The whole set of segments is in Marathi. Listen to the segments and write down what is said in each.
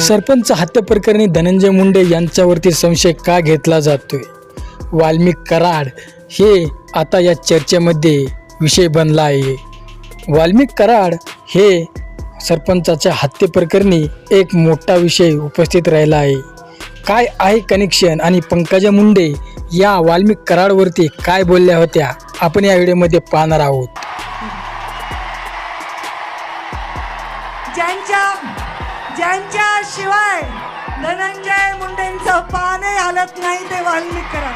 सरपंच हत्या प्रकरणी धनंजय मुंडे यांच्यावरती संशय का घेतला जातोय? वाल्मिक कराड हे आता या चर्चेमध्ये विषय बनला आहे. वाल्मिक कराड हे सरपंचाच्या हत्येप्रकरणी एक मोठा विषय उपस्थित राहिला आहे. काय आहे कनेक्शन आणि पंकजा मुंडे या वाल्मिक कराडवरती काय बोलल्या होत्या? आपण या व्हिडिओमध्ये पाहणार आहोत. ज्यांच्याशिवाय धनंजय मुंडेंचं पाने हलत नाही ते वाल्मिक करा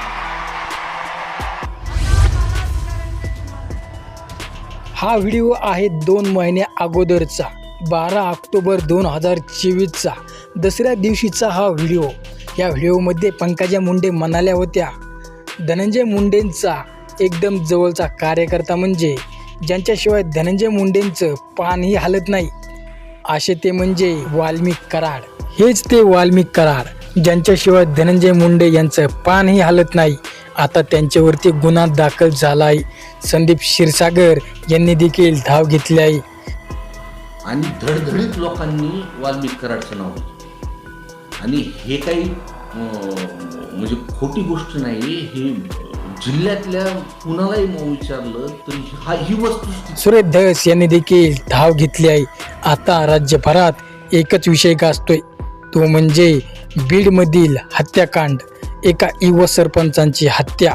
हा व्हिडिओ आहे दोन महिन्या अगोदरचा बारा ऑक्टोबर दोन हजार चोवीसचा दसऱ्या दिवशीचा हा व्हिडिओ. या व्हिडिओमध्ये पंकजा मुंडे म्हणाल्या होत्या धनंजय मुंडेंचा एकदम जवळचा कार्यकर्ता म्हणजे ज्यांच्याशिवाय धनंजय मुंडेंचं पानही हालत नाही असे ते म्हणजे वाल्मिक कराड. हेच ते वाल्मिक कराड. ज्यांच्याशिवाय धनंजय मुंडे यांचं पानही हालत नाही. आता त्यांच्यावरती गुन्हा दाखल झाला आहे संदीप क्षीरसागर यांनी देखील धाव घेतली आहे. आणि धडधडीत लोकांनी वाल्मिक कराडचं नाव घेतलं आणि हे काही म्हणजे खोटी गोष्ट नाही हे जिल्ह्यातल्या कुणालाही मग विचारलं तरी हा ही वस्तू सुरेश धस यांनी देखील धाव घेतली आहे. आता राज्यभरात एकच विषय गाजतोय. तो म्हणजे बीडमधील हत्याकांड. एका युव सरपंचांची हत्या.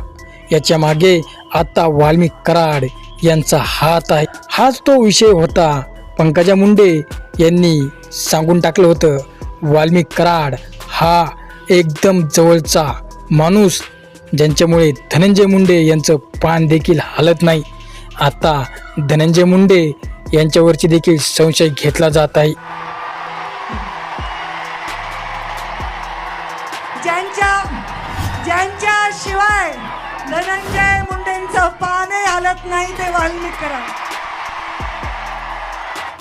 याच्या मागे आता वाल्मिक कराड यांचा हात आहे. हाच तो विषय होता. पंकजा मुंडे यांनी सांगून टाकलं होतं वाल्मिक कराड हा एकदम जवळचा माणूस ज्यांच्यामुळे धनंजय मुंडे यांचं पान देखील हलत नाही आता धनंजय मुंडे यांच्यावरची देखील संशय घेतला जात आहे. ज्यांच्या ज्यांच्या शिवाय धनंजय मुंडेंचं पानही हालत नाही ते वाल्मिक करा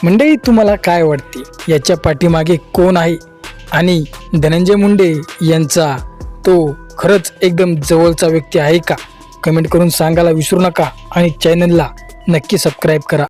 मंडळी तुम्हाला काय वाटते? याच्या पाठीमागे कोण आहे? आणि धनंजय मुंडे यांचा तो खरंच एकदम जवळचा व्यक्ती आहे का? कमेंट करून सांगायला विसरू नका आणि चॅनलला नक्की सबस्क्राईब करा.